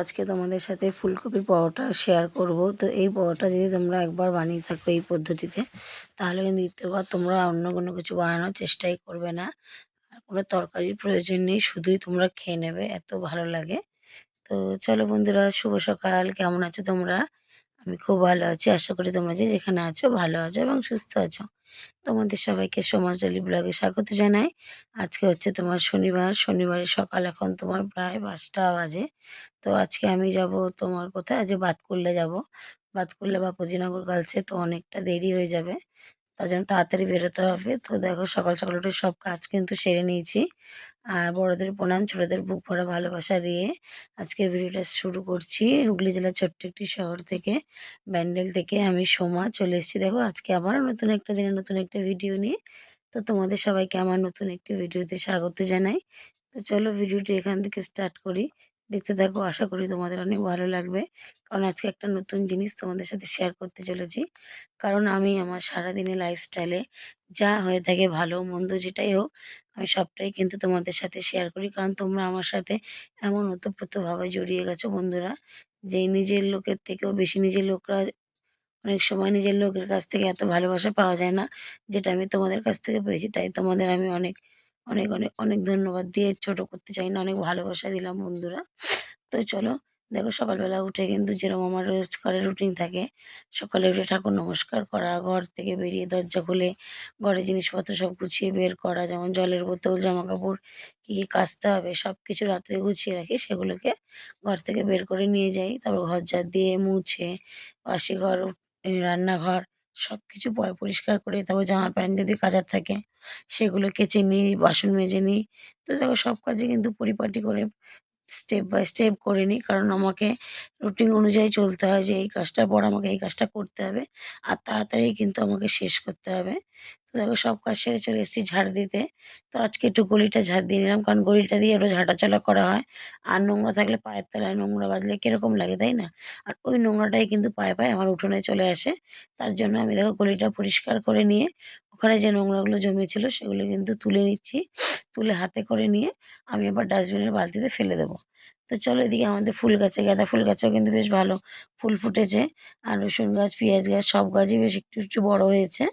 আজকে তোমাদের সাথে ফুলকপির পরোটা শেয়ার করব। তো এই পরোটা যদি তোমরা একবার বানিয়ে থাকো এই পদ্ধতিতে, তাহলে কিন্তু দ্বিতীয়বার তোমরা অন্য কোনো কিছু বানানোর চেষ্টাই করবে না। আর কোনো তরকারির প্রয়োজন নেই, শুধুই তোমরা খেয়ে নেবে, এত ভালো লাগে। তো চলো বন্ধুরা, শুভ সকাল। কেমন আছো তোমরা? আমি খুব ভালো আছি। আশা করি তোমরা যে যেখানে আছো ভালো আছো এবং সুস্থ আছো। তোমাদের সবাইকে সমাজ ডেলি ব্লগে স্বাগত জানাই। আজকে হচ্ছে তোমার শনিবার। শনিবারে সকাল এখন তোমার প্রায় পাঁচটা বাজে। তো আজকে আমি যাব তোমার কোথায়? আজ বাতকুল্লে যাব। বা বাপুজিনগর গার্লসে তো অনেকটা দেরি হয়ে যাবে। তার জন্য তাড়াতাড়ি বেরোতে হবে। তো দেখো সকাল সকাল উঠে সব কাজ কিন্তু সেরে নিয়েছি। আর বড়দের প্রণাম, ছোটদের বুক ভরা ভালোবাসা দিয়ে আজকের ভিডিওটা শুরু করছি। হুগলি জেলার ছোট্ট একটি শহর থেকে, ব্যান্ডেল থেকে আমি সোমা চলে এসেছি। দেখো আজকে আবার নতুন একটা দিনে নতুন একটা ভিডিও নিয়ে। তো তোমাদের সবাইকে আমার নতুন একটি ভিডিওতে স্বাগত জানাই। তো চলো ভিডিওটি এখান থেকে স্টার্ট করি। দেখতে থাকো। আশা করি তোমাদের অনেক ভালো লাগবে। কারণ আজকে একটা নতুন জিনিস তোমাদের সাথে শেয়ার করতে চলেছি। কারণ আমি আমার সারাদিনের লাইফস্টাইলে যা হয়ে থাকে ভালো, মন্দ যেটাই হোক, আমি সবটাই কিন্তু তোমাদের সাথে শেয়ার করি। কারণ তোমরা আমার সাথে এমন ওতপ্রোতভাবে জড়িয়ে গেছো বন্ধুরা, যে নিজের লোকের থেকেও বেশি নিজের লোকরা, অনেক সময় নিজের লোকের কাছ থেকে এত ভালোবাসা পাওয়া যায় না, যেটা আমি তোমাদের কাছ থেকে পেয়েছি। তাই তোমাদের আমি অনেক অনেক অনেক অনেক ধন্যবাদ দিয়ে ছোট করতে চাই না, অনেক ভালোবাসা দিলাম বন্ধুরা। তো চলো, দেখো সকালবেলা উঠে কিন্তু যেরকম আমার রোজকারের রুটিন থাকে, সকালে উঠে ঠাকুর নমস্কার করা, ঘর থেকে বেরিয়ে দরজা খুলে ঘরের জিনিসপত্র সব গুছিয়ে বের করা, যেমন জলের বোতল জামা কাপড় কী কী কাচতে হবে সব কিছু রাত্রে গুছিয়ে রাখি, সেগুলোকে ঘর থেকে বের করে নিয়ে যাই। তারপর ঘর ঝাড় দিয়ে মুছে, বাসি ঘর, রান্নাঘর সব কিছু পরিষ্কার করে তারপর জামা প্যান্ট যদি কাচার থাকে সেগুলো কেচে নিই বাসন মেজে নিই। তো দেখো সব কাজে কিন্তু পরিপাটি করে স্টেপ বাই স্টেপ করে নিই। কারণ আমাকে রুটিন অনুযায়ী চলতে হয় যে এই কাজটার পর আমাকে এই কাজটা করতে হবে, আর তাড়াতাড়ি কিন্তু আমাকে শেষ করতে হবে। তো দেখো সব কাজ সেরে চলে এসেছি ঝাড় দিতে। তো আজকে একটু গলিটা ঝাড় দিয়ে নিলাম, কারণ গলিটা দিয়ে একটু ঝাঁটাচলা করা হয়। আর নোংরা থাকলে পায়ের তলায় নোংরা বাজলে কীরকম লাগে, তাই না? আর ওই নোংরাটাই কিন্তু পায়ে পায়ে আমার উঠোনে চলে আসে। তার জন্য আমি দেখো গলিটা পরিষ্কার করে নিয়ে, ওখানে যে নোংরাগুলো জমেছিল সেগুলো কিন্তু তুলে নিচ্ছি। তুলে হাতে করে নিয়ে আমি আবার ডাস্টবিনের বালতিতে ফেলে দেবো। তো চলো এদিকে আমাদের ফুল গাছে গাঁদা, ফুল গাছেও কিন্তু বেশ ভালো ফুল ফুটেছে। আর রসুন গাছ, পেঁয়াজ গাছ, সব গাছই বেশ একটু একটু বড় হয়েছে।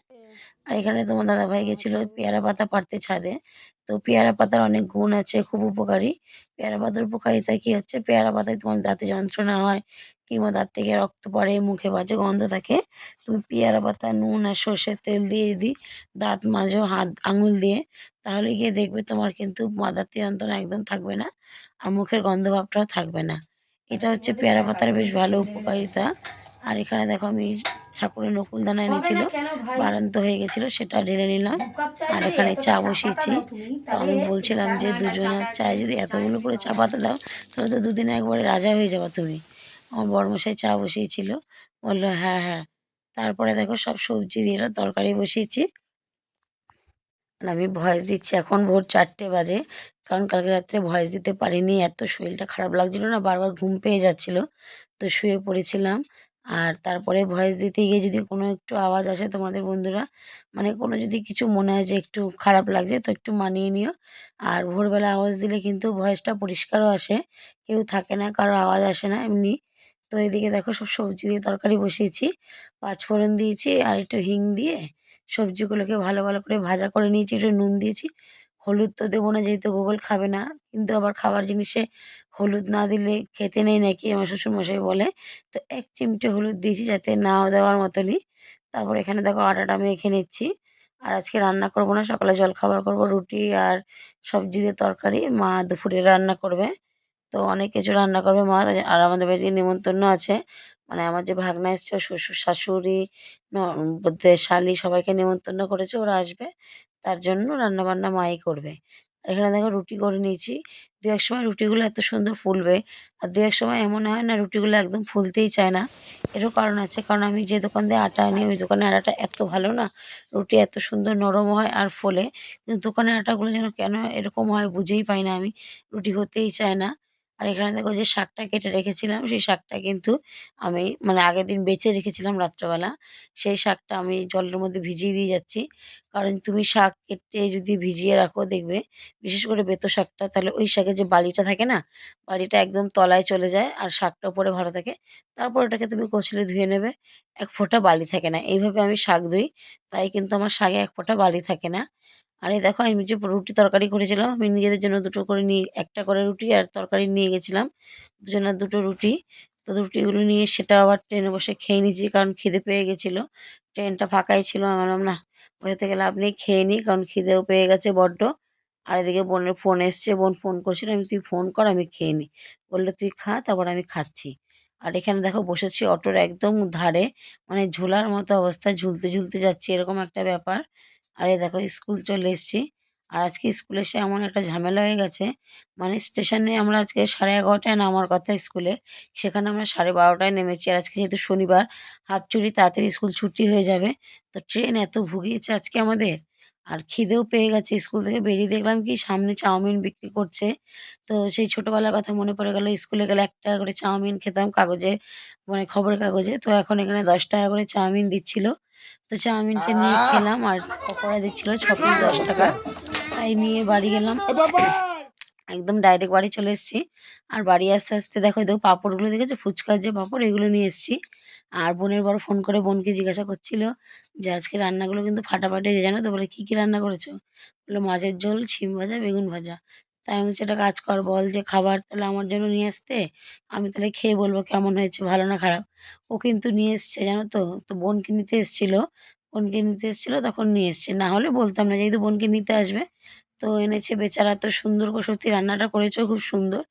আর এখানে তোমার দাদাভাই গেছিল পেয়ারা পাতা পাড়তে ছাদে। তো পেয়ারা পাতার অনেক গুণ আছে, খুব উপকারী। পেয়ারা পাতার উপকারিতা কি হচ্ছে? পেয়ারা পাতায় তোমার দাঁতে যন্ত্রণা হয় কিংবা দাঁত থেকে রক্ত পড়ে, মুখে বাজে গন্ধ থাকে। তুমি পেয়ারা পাতা, নুন আর সর্ষের তেল দিয়ে যদি দাঁত মাজো হাত, আঙুল দিয়ে, তাহলে গিয়ে দেখবে তোমার কিন্তু মা দাঁতের যন্ত্রণা একদম থাকবে না আর মুখের গন্ধভাবটাও থাকবে না। এটা হচ্ছে পেয়ারা পাতার বেশ ভালো উপকারিতা। আর এখানে দেখো আমি ঠাকুরের নকুলদানা এনেছিল বারান্ত হয়ে গেছিল সেটা ঢেলে নিলাম। আর এখানে চা বসিয়েছি। তো আমি বলছিলাম যে দুজনের চায় যদি এতগুলো করে চা পাতা দাও তাহলে তো দুদিনে একবারে রাজা হয়ে যাবা তুমি। আমার বড়মশাই চা বসিয়েছিল বলল হ্যাঁ হ্যাঁ। তারপরে দেখো সব সবজি দিয়ে একটা তরকারি বসিয়েছি। আমি ভয়েস দিচ্ছি এখন ভোর চারটে বাজে। কারণ কালকে রাত্রে ভয়েস দিতে পারিনি এত শরীরটা খারাপ লাগছিল না বারবার ঘুম পেয়ে যাচ্ছিল। তো শুয়ে পড়েছিলাম। আর তারপরে ভয়েস দিতে গিয়ে যদি কোনো একটু আওয়াজ আসে তোমাদের বন্ধুরা মানে কোনো যদি কিছু মনে হয় যে একটু খারাপ লাগছে তো একটু মানিয়ে নিও। আর ভোরবেলা আওয়াজ দিলে কিন্তু ভয়েসটা পরিষ্কারও আসে, কেউ থাকে না, কারও আওয়াজ আসে না এমনি। তো এদিকে দেখো সব সবজি দিয়ে তরকারি বসিয়েছি পাঁচফোড়ন দিয়েছি আর একটু হিং দিয়ে সবজিগুলোকে ভালো ভালো করে ভাজা করে নিয়েছি, একটু নুন দিয়েছি। হলুদ তো দেবো না যেহেতু গোগল খাবে না, কিন্তু আবার খাবার জিনিসে হলুদ না দিলে খেতে নেই নাকি? আমার শ্বশুরমশাই বলে, তো এক চিমটে হলুদ দিয়েছি যাতে নাও দেওয়ার মতনই। তারপর এখানে দেখো আটাটা আমি মেখে নিচ্ছি। আর আজকে রান্না করব না, সকালে জলখাবার করব, রুটি আর সবজি দিয়ে তরকারি। মা দুপুরে রান্না করবে। তো অনেক কিছু রান্না করবে মা। আর আমাদের বাড়িতে নিমন্ত্রণ আছে। মানে আমার যে ভাগনা এসছে, শ্বশুর, শাশুড়ি, ন- শালি সবাইকে নিমন্ত্রণ করেছে, ওরা আসবে। তার জন্য রান্না বান্না মাই করবে। এখানে দেখো রুটি করে নিয়েছি। দু এক সময় রুটিগুলো এত সুন্দর ফুলবে। আর দু এক সময় এমন হয় না রুটিগুলো একদম ফুলতেই চায় না। এরও কারণ আছে, কারণ আমি যে দোকান দিয়ে আটা আনি, ওই দোকানে আটাটা এত ভালো না। রুটি এত সুন্দর নরম হয় আর ফোলে। কিন্তু দোকানের আটাগুলো যেন কেন এরকম হয় বুঝেই পাই না আমি। রুটি হতেই চায় না। আর এখানে দেখো যে শাকটা কেটে রেখেছিলাম, সেই শাকটা কিন্তু আমি মানে আগের দিন বেঁচে রেখেছিলাম রাত্রেবেলা। সেই শাকটা আমি জলের মধ্যে ভিজিয়ে দিয়ে যাচ্ছি। কারণ তুমি শাক কেটে যদি ভিজিয়ে রাখো দেখবে, বিশেষ করে বেতো শাকটা, তাহলে ওই শাকের যে বালিটা থাকে না, বালিটা একদম তলায় চলে যায় আর শাকটা উপরে ভালো থাকে। তারপর ওটাকে তুমি কচলে ধুয়ে নেবে, এক ফোঁটা বালি থাকে না। এইভাবে আমি শাক ধুই, তাই কিন্তু আমার শাকে এক ফোঁটা বালি থাকে না। আর এই দেখো, আমি যে রুটি তরকারি করেছিলাম, আমি নিজেদের জন্য দুটো করে নিয়ে, একটা করে রুটি আর তরকারি নিয়ে গেছিলাম, দুজনের দুটো রুটি। তো রুটিগুলো নিয়ে সেটা আবার ট্রেনে বসে খেয়ে নিয়েছি, কারণ খিদে পেয়ে গেছিল। ট্রেনটা ফাঁকাই ছিল আমার না থেকে লাভ নেই, খেয়ে নিই কারণ খিদেও পেয়ে গেছে বড্ড। আর এদিকে বোনের ফোন এসছে, বোন ফোন করছিল, আমি, তুই ফোন কর, আমি খেয়ে নিই বলল, তুই খা, তারপর আমি খাচ্ছি। আর এখানে দেখো, বসেছি অটোর একদম ধারে মানে ঝোলার মতো অবস্থা ঝুলতে ঝুলতে যাচ্ছি, এরকম একটা ব্যাপার। আর দেখো, স্কুল চলে এসেছি। আর আজকে স্কুলে এসে এমন একটা ঝামেলা হয়ে গেছে। মানে স্টেশনে আমরা আজকে সাড়ে এগারোটায় নামার কথা স্কুলে। সেখানে আমরা সাড়ে বারোটায় নেমেছি। আর আজকে যেহেতু শনিবার, হাফ ছুটি তাড়াতাড়ি স্কুল ছুটি হয়ে যাবে। তো ট্রেন এত ভুগিয়েছে আজকে আমাদের। আর খিদেও পেয়ে গেছে। স্কুল থেকে বেরিয়ে দেখলাম কি, সামনে চাউমিন বিক্রি করছে। তো সেই ছোটবেলার কথা মনে পড়ে গেল, স্কুলে গেলে এক টাকা করে চাউমিন খেতাম কাগজে মানে খবরের কাগজে। তো এখন এখানে দশ টাকা করে চাউমিন দিচ্ছিল। তো চাউমিনটা নিয়ে খেলাম আর পকোড়া দিচ্ছিল ছ পিস দশ টাকা। তাই নিয়ে বাড়ি গেলাম। একদম ডাইরেক্ট বাড়ি চলে এসেছি। আর বাড়ি আসতে আসতে দেখো দেখো পাঁপড়গুলো দেখেছ? ফুচকার যে পাঁপড়, এগুলো নিয়ে এসেছি। আর বোনের বড় ফোন করে বোনকে জিজ্ঞাসা করছিল যে আজকে রান্নাগুলো কিন্তু ফাটাফাটি জানো তো? বলে, কী কী রান্না করেছ? বলল, মাছের ঝোল শিম ভাজা, বেগুন ভাজা। তাই আমি একটা কাজ কর, বল যে খাবার তাহলে আমার জন্য নিয়ে আসতে। আমি তাহলে খেয়ে বলব কেমন হয়েছে, ভালো না খারাপ? ও কিন্তু নিয়ে এসছে, জানো তো? তো বোনকে নিতে এসেছিল। বোনকে নিতে এসেছিল, তখন নিয়ে এসছে। না হলে বলতাম না, যেহেতু বোনকে নিতে আসবে তো এনেছে বেচারা তো সুন্দর করে সত্যি রান্নাটা করেছ, খুব সুন্দর।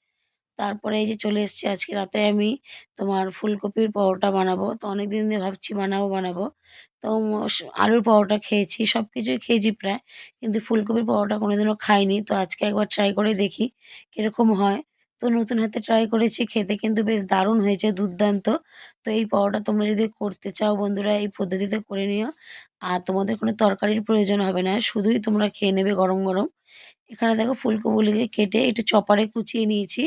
তারপরে এই যে চলে এসছে, আজকে রাতে আমি তোমার ফুলকপির পরোটা বানাবো। তো অনেক দিন দিয়ে ভাবছি বানাবো বানাবো। তো আলুর পরোটা খেয়েছি সব কিছুই খেয়েছি প্রায়। কিন্তু ফুলকপির পরোটা কোনোদিনও খাইনি। তো আজকে একবার ট্রাই করে দেখি কীরকম হয়। তো নতুন হাতে ট্রাই করেছি, খেতে কিন্তু বেশ দারুণ হয়েছে, দুর্দান্ত। তো এই পরোটা তোমরা যদি করতে চাও বন্ধুরা, এই পদ্ধতিতে করে নিও। আর তোমাদের কোনো তরকারির প্রয়োজন হবে না, শুধুই তোমরা খেয়ে নেবে গরম গরম। এখানে দেখো ফুলকপিগুলোকে কেটে একটু চপারে কুচিয়ে নিয়েছি।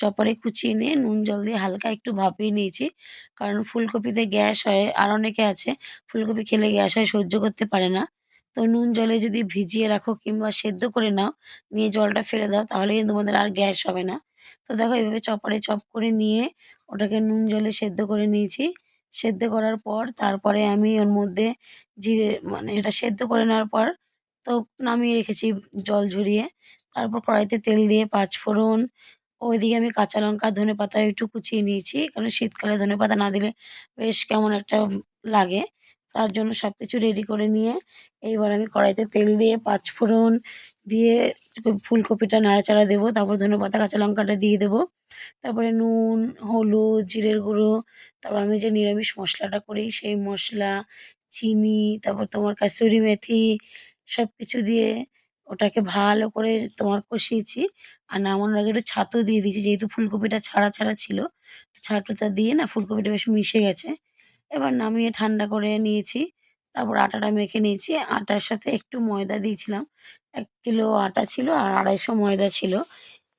চপারে কুচিয়ে নিয়ে নুন জল দিয়ে হালকা একটু ভাপিয়ে নিয়েছি। কারণ ফুলকপিতে গ্যাস হয়, আর অনেকে আছে, ফুলকপি খেলে গ্যাস হয়, সহ্য করতে পারে না। তো নুন জলে যদি ভিজিয়ে রাখো কিংবা সেদ্ধ করে নাও, নিয়ে জলটা ফেলে দাও, তাহলে কিন্তু তোমাদের আর গ্যাস হবে না। তো দেখো এইভাবে চপারে চপ করে নিয়ে ওটাকে নুন জলে সেদ্ধ করে নিয়েছি। সেদ্ধ করার পর তারপরে আমি ওর মধ্যে জিরে মানে এটা সেদ্ধ করে নেওয়ার পর তো নামিয়ে রেখেছি জল ঝরিয়ে। তারপর কড়াইতে তেল দিয়ে পাঁচফোড়ন ওইদিকে আমি কাঁচা লঙ্কা, ধনেপাতা একটু কুচিয়ে নিয়েছি, কারণ শীতকালে ধনেপাতা না দিলে বেশ কেমন একটা লাগে। তার জন্য সব কিছু রেডি করে নিয়ে এইবার আমি কড়াইতে তেল দিয়ে পাঁচফোড়ন দিয়ে ফুলকপিটা নাড়াচাড়া দেবো, তারপর ধনেপাতা কাঁচা লঙ্কাটা দিয়ে দেবো, তারপরে নুন, হলুদ, জিরের গুঁড়ো, তারপর আমি যে নিরামিষ মশলাটা করি সেই মশলা, চিনি, তারপর তোমার কাসুরি মেথি সব কিছু দিয়ে ওটাকে ভালো করে তোমার কষিয়েছি। আর নামানোর আগে একটু ছাতু দিয়ে দিয়েছি, যেহেতু ফুলকপিটা ছাড়া ছাড়া ছিল ছাতুটা দিয়ে না ফুলকপিটা বেশ মিশে গেছে। এবার নামিয়ে ঠান্ডা করে নিয়েছি। তারপর আটাটা মেখে নিয়েছি। আটার সাথে একটু ময়দা দিয়েছিলাম। এক কিলো আটা ছিল আর আড়াইশো ময়দা ছিল।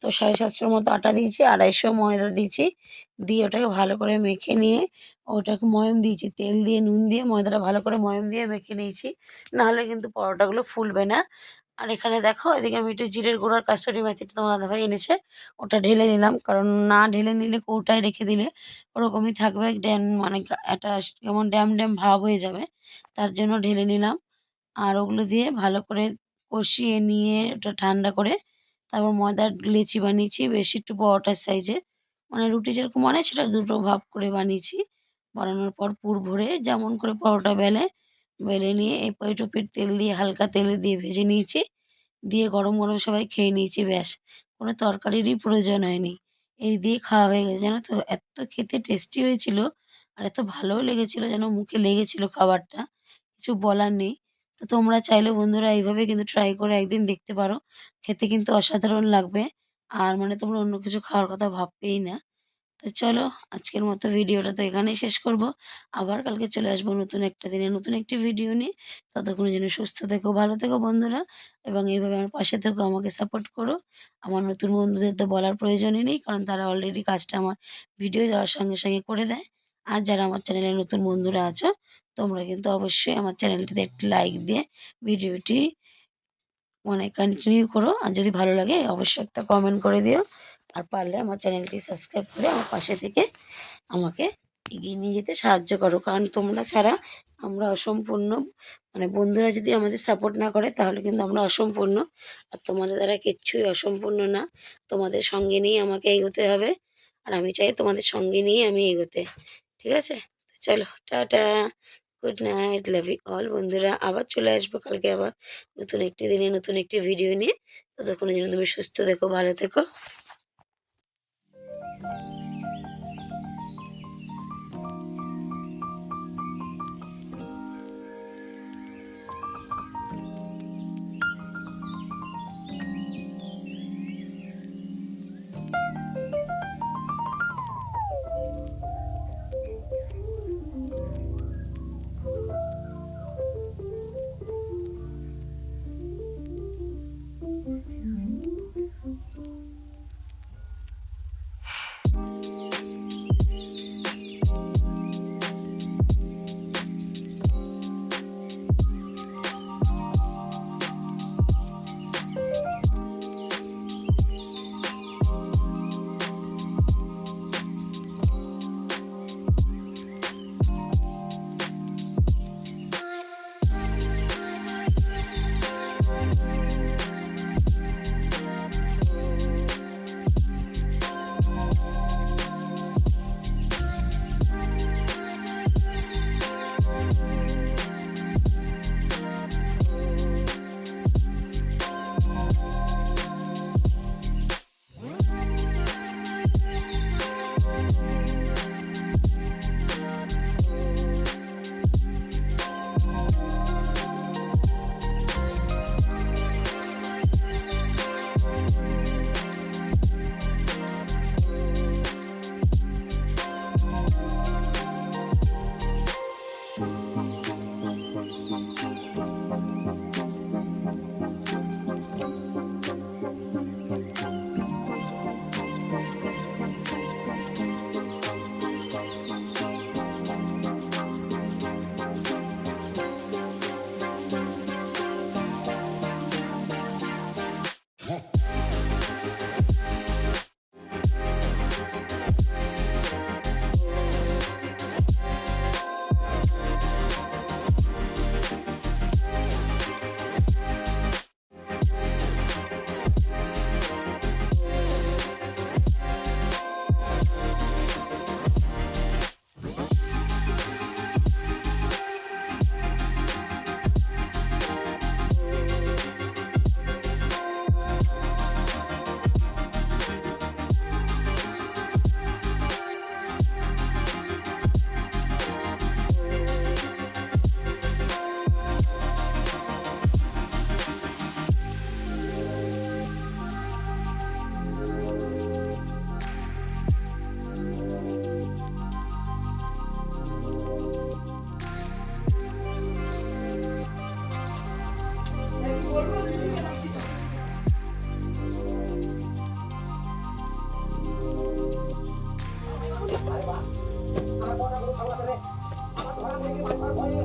তো সাড়ে সাতশোর মতো আটা দিয়েছি, আড়াইশো ময়দা দিয়েছি। দিয়ে ওটাকে ভালো করে মেখে নিয়ে ওটাকে ময়ম দিয়েছি। তেল দিয়ে, নুন দিয়ে ময়দাটা ভালো করে ময়ম দিয়ে মেখে নিয়েছি। নাহলে কিন্তু পরোটাগুলো ফুলবে না। আর এখানে দেখো, এদিকে আমি একটু জিরের গুঁড়ো আর কাসুরি মেথিটা তোমার দাদাভাই এনেছে। ওটা ঢেলে নিলাম, কারণ না ঢেলে নিলে কৌটায় রেখে দিলে ওরকমই থাকবে, ড্যাম মানে একটা কেমন ড্যাম ড্যাম ভাব হয়ে যাবে, তার জন্য ঢেলে নিলাম। আর ওগুলো দিয়ে ভালো করে কষিয়ে নিয়ে ওটা ঠান্ডা করে তারপর ময়দার লেচি বানিয়েছি, বেশি একটু পরোটার সাইজে মানে রুটি যেরকম বানাই, সেটা দুটো ভাগ করে বানিয়েছি। বানানোর পর পুর ভরে যেমন করে পরোটা বেলে বেলে নিয়ে এপিঠ ওপিঠ তেল দিয়ে হালকা তেলে দিয়ে ভেজে নিয়েছি। দিয়ে গরম গরম সবাই খেয়ে নিয়েছি, ব্যাস। কোনো তরকারিরই প্রয়োজন হয়নি। এই দিয়ে খাওয়া হয়ে গেছে জানো তো, এত খেতে টেস্টি হয়েছিল আর এত ভালোও লেগেছিল যেন মুখে লেগেছিল খাবারটা। কিছু বলার নেই। তো তোমরা চাইলে বন্ধুরা এইভাবে কিন্তু ট্রাই করে একদিন দেখতে পারো। খেতে কিন্তু অসাধারণ লাগবে। আর মানে তোমরা অন্য কিছু খাওয়ার কথা ভাববেই না। তো চলো আজকের মতো ভিডিওটা তো এখানেই শেষ করব। আবার কালকে চলে আসব নতুন একটা দিনে নতুন একটি ভিডিও নিয়ে। ততক্ষণে যেন সুস্থ থেকো, ভালো থেকো বন্ধুরা এবং এইভাবে আমার পাশে থেকো, আমাকে সাপোর্ট করো। আমার নতুন বন্ধুদের তো বলার প্রয়োজনই নেই, কারণ তারা অলরেডি কাজটা আমার ভিডিও যাওয়ার সঙ্গে সঙ্গে করে দেয়। আর যারা আমার চ্যানেলে নতুন বন্ধুরা আছো, তোমরা কিন্তু অবশ্যই আমার চ্যানেলটিতে একটি লাইক দিয়ে ভিডিওটি মানে কন্টিনিউ করো। আর যদি ভালো লাগে, অবশ্যই একটা কমেন্ট করে দিও। আর পারলে আমার চ্যানেলটি সাবস্ক্রাইব করে আমার পাশে থেকে আমাকে এগিয়ে নিয়ে যেতে সাহায্য করো। কারণ তোমরা ছাড়া আমরা অসম্পূর্ণ মানে বন্ধুরা যদি আমাদের সাপোর্ট না করে, তাহলে কিন্তু আমরা অসম্পূর্ণ। আর তোমাদের দ্বারা কিচ্ছুই অসম্পূর্ণ না। তোমাদের সঙ্গে নিয়ে আমাকে এগোতে হবে। আর আমি চাই তোমাদের সঙ্গে নিয়ে আমি এগোতে। ঠিক আছে? চলো, tata. Good night love you all বন্ধুরা। আবার চলে আসব কালকে আবার নতুন একটি দিনে, নতুন একটি ভিডিও নিয়ে। ততক্ষণে যেন তুমি সুস্থ থেকো, ভালো থেকো।